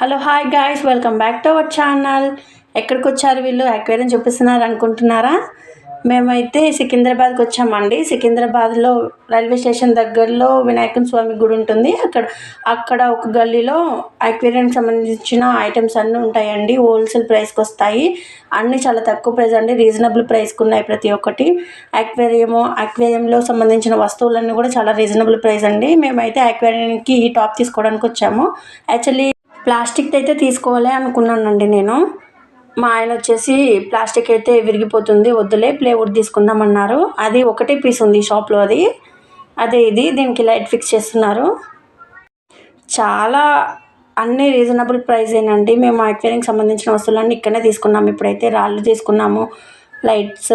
Hello hi guys. Welcome back to our channel. ఎక్కడికి వచ్చారు వీళ్ళు? అక్వేరియం చూపిస్తున్నారు అనుకుంటున్నారా? మేమైతే సికింద్రాబాద్కి వచ్చామండి. సికింద్రాబాద్లో రైల్వే స్టేషన్ దగ్గరలో వినాయకుని స్వామి గుడి ఉంటుంది. అక్కడ అక్కడ ఒక గల్లీలో అక్వేరియంకి సంబంధించిన ఐటమ్స్ అన్నీ ఉంటాయండి. హోల్సేల్ ప్రైస్కి వస్తాయి. అన్నీ చాలా తక్కువ ప్రైస్ అండి. రీజనబుల్ ప్రైస్కి ఉన్నాయి ప్రతి ఒక్కటి. అక్వేరియము అక్వేరియంలో సంబంధించిన వస్తువులన్నీ కూడా చాలా రీజనబుల్ ప్రైస్ అండి. మేమైతే అక్వేరియంకి ఈ టాప్ తీసుకోవడానికి వచ్చాము. యాక్చువల్లీ ప్లాస్టిక్ అయితే తీసుకోవాలి అనుకున్నానండి నేను. మా ఆయన వచ్చేసి ప్లాస్టిక్ అయితే విరిగిపోతుంది వద్దులే ప్లేవుడ్ తీసుకుందామన్నారు. అది ఒకటే పీస్ ఉంది షాప్లో అది. అదే ఇది దీనికి లైట్ ఫిక్స్ చేస్తున్నారు. చాలా అన్ని రీజనబుల్ ప్రైజేనండి మేము అక్వేరియంకి సంబంధించిన వస్తువులన్నీ ఇక్కడనే తీసుకున్నాము. ఇప్పుడైతే రాళ్ళు తీసుకున్నాము. లైట్స్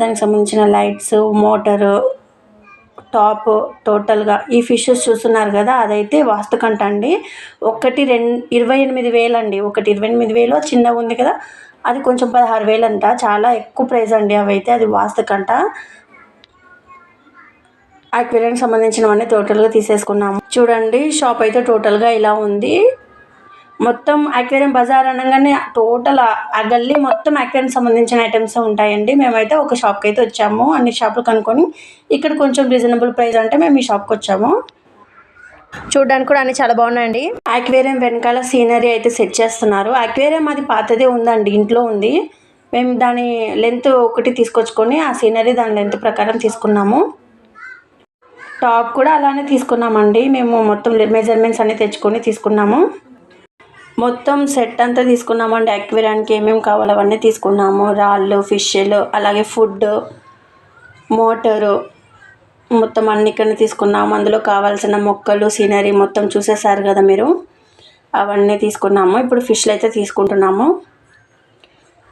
దానికి సంబంధించిన లైట్స్ మోటారు టాప్ టోటల్గా ఈ ఫిషెస్ చూస్తున్నారు కదా అదైతే వాస్తుకంట అండి. ఒకటి రెండు ఇరవై ఎనిమిది వేలు అండి. ఒకటి ఇరవై ఎనిమిది వేలు చిన్నగా ఉంది కదా అది కొంచెం పదహారు వేలు అంట చాలా ఎక్కువ ప్రైస్ అండి అవి అయితే అది వాస్తుకంట. అక్వేరియంకి సంబంధించినవన్నీ టోటల్గా తీసేసుకున్నాము. చూడండి షాప్ అయితే టోటల్గా ఇలా ఉంది. మొత్తం అక్వేరియం బజార్ అనగానే టోటల్ ఆ- గల్లీ మొత్తం అక్వేరియం సంబంధించిన ఐటమ్స్ ఉంటాయండి. మేమైతే ఒక షాప్కి అయితే వచ్చాము. అన్ని షాపులు కనుక్కొని ఇక్కడ కొంచెం రీజనబుల్ ప్రైస్ అంటే మేము ఈ షాప్కి వచ్చాము. చూడడానికి కూడా అన్ని చాలా బాగున్నాయండి. అక్వేరియం వెనకాల సీనరీ అయితే సెట్ చేస్తున్నారు. అక్వేరియం అది పాతదే ఉందండి. ఇంట్లో ఉంది. మేము దాని లెంత్ ఒకటి తీసుకొచ్చుకొని ఆ సీనరీ దాని లెంత్ ప్రకారం తీసుకున్నాము. టాప్ కూడా అలానే తీసుకున్నామండి. మేము మొత్తం మెజర్మెంట్స్ అన్ని తెచ్చుకొని తీసుకున్నాము. మొత్తం సెట్ అంతా తీసుకున్నామండి. అక్వేరియానికి ఏమేమి కావాలో అవన్నీ తీసుకున్నాము. రాళ్ళు ఫిష్లు అలాగే ఫుడ్ మోటారు మొత్తం అన్ని ఇక్కడ తీసుకున్నాము. అందులో కావాల్సిన మొక్కలు సీనరీ మొత్తం చూసేసారు కదా మీరు? అవన్నీ తీసుకున్నాము. ఇప్పుడు ఫిష్లు అయితే తీసుకుంటున్నాము.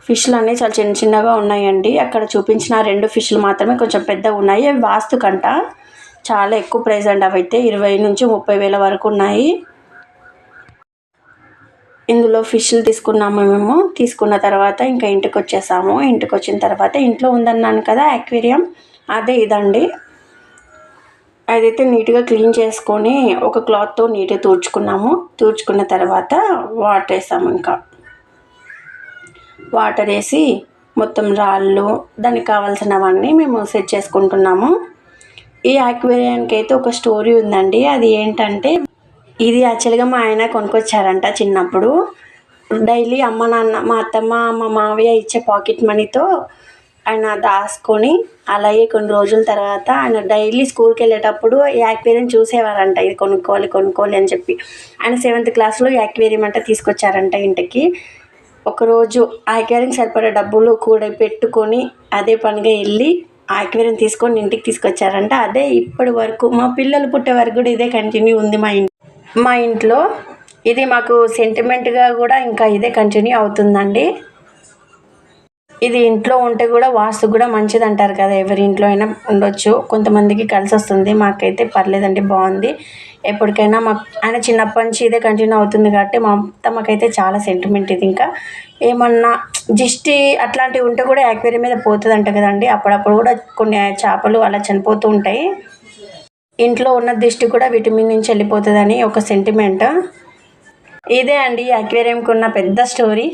ఫిష్లు అన్నీ చాలా చిన్న చిన్నగా ఉన్నాయండి. అక్కడ చూపించిన రెండు ఫిష్లు మాత్రమే కొంచెం పెద్దగా ఉన్నాయి. అవి వాస్తు కంట చాలా ఎక్కువ ప్రైస్ అండి. అవి అయితే ఇరవై నుంచి ముప్పై వేల వరకు ఉన్నాయి. ఇందులో ఫిష్లు తీసుకున్నాము మేము. తీసుకున్న తర్వాత ఇంకా ఇంటికి వచ్చేసాము ఇంటికి వచ్చిన తర్వాత ఇంట్లో ఉందన్నాను కదా అక్వేరియం అదే ఇదండి. అదైతే నీట్గా క్లీన్ చేసుకొని ఒక క్లాత్తో నీట్గా తుడుచుకున్నాము. తుడుచుకున్న తర్వాత వాటర్ వేసాము ఇంకా. వాటర్ వేసి మొత్తం రాళ్ళు దానికి కావాల్సినవన్నీ మేము సెట్ చేసుకుంటున్నాము. ఈ అక్వేరియానికి అయితే ఒక స్టోరీ ఉందండి. అది ఏంటంటే ఇది యాక్చువల్గా మా ఆయన కొనుక్కొచ్చారంట చిన్నప్పుడు. డైలీ అమ్మ నాన్న మా అత్తమ్మ మా మావయ్య ఇచ్చే పాకెట్ మనీతో ఆయన దాచుకొని అలాగే కొన్ని రోజుల తర్వాత ఆయన డైలీ స్కూల్కి వెళ్ళేటప్పుడు యాక్వేరియం చూసేవారంట. ఇది కొనుక్కోవాలి కొనుక్కోవాలి అని చెప్పి. ఆయన సెవెంత్ క్లాస్లో యాక్వేరియం అంటే తీసుకొచ్చారంట ఇంటికి. ఒకరోజు ఆక్వేరియం సరిపడే డబ్బులు కూడా పెట్టుకొని అదే పనిగా వెళ్ళి ఆ తీసుకొని ఇంటికి తీసుకొచ్చారంట. అదే ఇప్పటి వరకు మా పిల్లలు పుట్టే వరకు కూడా ఇదే కంటిన్యూ ఉంది మా ఇంట్లో. మా ఇంట్లో ఇది మాకు సెంటిమెంట్గా కూడా ఇంకా ఇదే కంటిన్యూ అవుతుందండి. ఇది ఇంట్లో ఉంటే కూడా వాస్తు కూడా మంచిది అంటారు కదా ఎవరి ఇంట్లో అయినా ఉండొచ్చు. కొంతమందికి కలిసి వస్తుంది మాకైతే పర్లేదండి బాగుంది. ఎప్పటికైనా మాకు ఆయన చిన్నప్పటి నుంచి ఇదే కంటిన్యూ అవుతుంది కాబట్టి మా అత్తమ్మకైతే చాలా సెంటిమెంట్ ఇది ఇంకా. ఏమన్నా జిష్టి అట్లాంటివి ఉంటే కూడా యాక్వేరియం మీద పోతుంది అంట కదండి అప్పుడప్పుడు కూడా కొన్ని చేపలు అలా చనిపోతూ ఉంటాయి. ఇంట్లో ఉన్న దిష్టి కూడా విటమిన్ నుంచి వెళ్ళిపోతుందని ఒక సెంటిమెంట్ ఇదే అండి అక్వేరియంకి ఉన్న పెద్ద స్టోరీ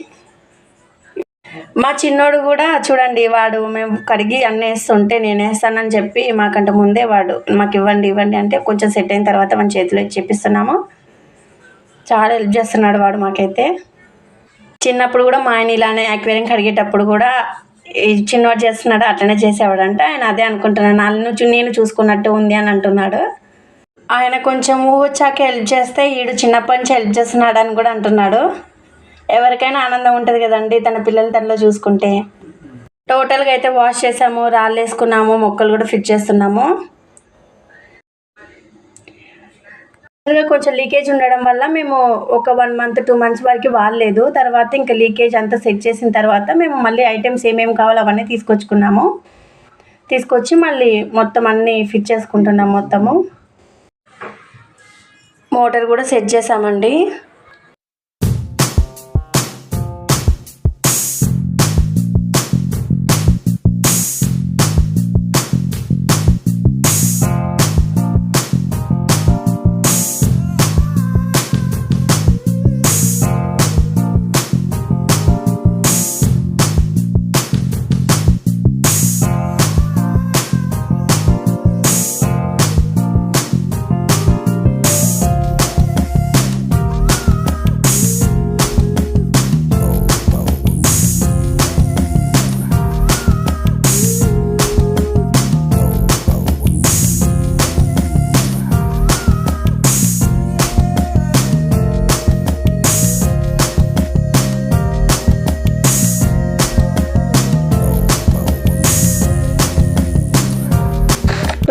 మా చిన్నోడు కూడా చూడండి వాడు మేము కడిగి అన్నీ వేస్తుంటే నేను వేస్తానని చెప్పి మాకంటే ముందే వాడు మాకు ఇవ్వండి ఇవ్వండి అంటే కొంచెం సెట్ అయిన తర్వాత మన చేతిలో ఇచ్చి చెప్పిస్తున్నాము. చాలా హెల్ప్ చేస్తున్నాడు వాడు మాకైతే. చిన్నప్పుడు కూడా మా ఆయన ఇలానే అక్వేరియం కడిగేటప్పుడు కూడా చిన్నవాడు చేస్తున్నాడు అట్లనే చేసేవాడంట. ఆయన అదే అనుకుంటున్నాను వాళ్ళను చూ- నేను చూసుకున్నట్టు ఉంది అని అంటున్నాడు. ఆయన కొంచెం వచ్చాక హెల్ప్ చేస్తే ఈడు చిన్నప్పటి నుంచి హెల్ప్ చేస్తున్నాడు అని కూడా అంటున్నాడు. ఎవరికైనా ఆనందం ఉంటుంది కదండి తన పిల్లలు తనలో చూసుకుంటే. టోటల్గా అయితే వాష్ చేసాము రాళ్ళు వేసుకున్నాము మొక్కలు కూడా ఫిట్ చేస్తున్నాము ఇంకా కొంచెం లీకేజ్ ఉండడం వల్ల మేము ఒక వన్ మంత్ టూ మంత్స్ వరకు వాడలేదు. తర్వాత ఇంకా లీకేజ్ అంతా సెట్ చేసిన తర్వాత మేము మళ్ళీ ఐటమ్స్ ఏమేమి కావాలో అవన్నీ తీసుకొచ్చుకున్నాము. తీసుకొచ్చి మళ్ళీ మొత్తం అన్నీ ఫిట్ చేసుకుంటున్నాం మొత్తము. మోటార్ కూడా సెట్ చేసామండి.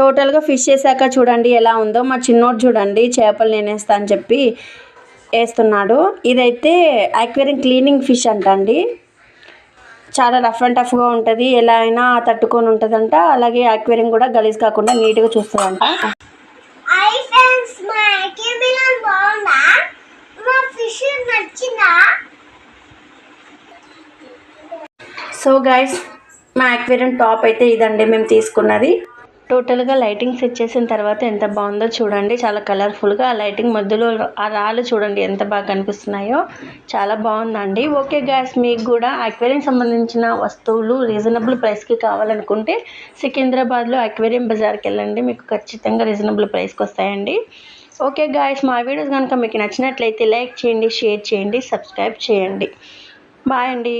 టోటల్గా ఫిష్ చేశాక చూడండి ఎలా ఉందో. మా చిన్నోడు చూడండి చేపలు నేను వేస్తా అని చెప్పి వేస్తున్నాడు. ఇదైతే అక్వేరియం క్లీనింగ్ ఫిష్ అంట అండి చాలా రఫ్ అండ్ టఫ్గా ఉంటుంది. ఎలా అయినా తట్టుకొని ఉంటుందంట. అలాగే అక్వేరియం కూడా గలీజ్ కాకుండా నీట్గా చూస్తుందంట. సో గైస్ మా అక్వేరియం టాప్ అయితే ఇదండి మేము తీసుకున్నది. టోటల్గా లైటింగ్ సెట్ చేసిన తర్వాత ఎంత బాగుందో చూడండి. చాలా కలర్ఫుల్గా ఆ లైటింగ్ మధ్యలో ఆ రాళ్ళు చూడండి ఎంత బాగా కనిపిస్తున్నాయో. చాలా బాగుందండి. ఓకే గ్యాస్ మీకు కూడా అక్వేరియం సంబంధించిన వస్తువులు రీజనబుల్ ప్రైస్కి కావాలనుకుంటే సికింద్రాబాద్లో అక్వేరియం బజార్కి వెళ్ళండి. మీకు ఖచ్చితంగా రీజనబుల్ ప్రైస్కి వస్తాయండి. ఓకే గాయస్ మా వీడియోస్ కనుక మీకు నచ్చినట్లయితే లైక్ చేయండి షేర్ చేయండి సబ్స్క్రైబ్ చేయండి. బాయ్ అండి.